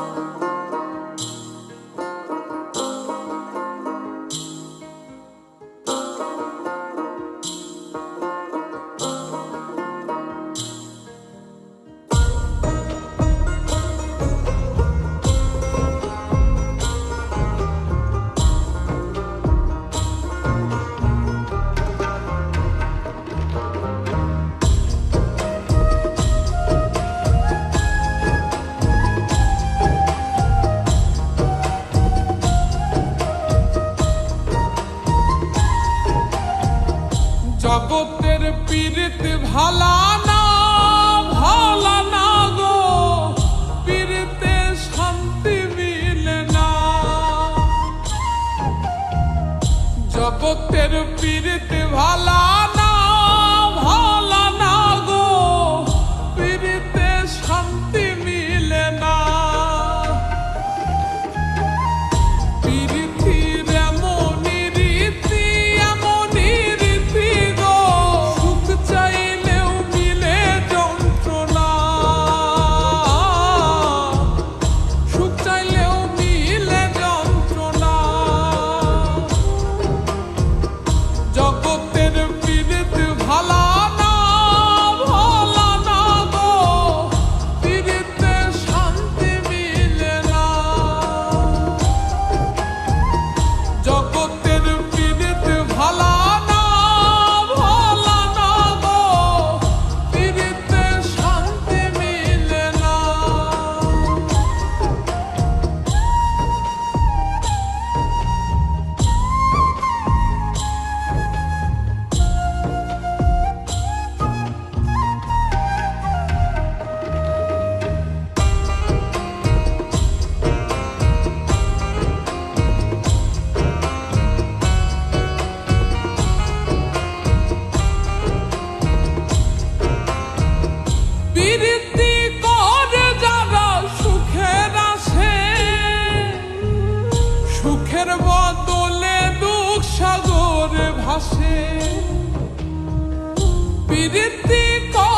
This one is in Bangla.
Oh. জগতের পীরিত ভালা সাগরে ভাসে। পিরিতি কর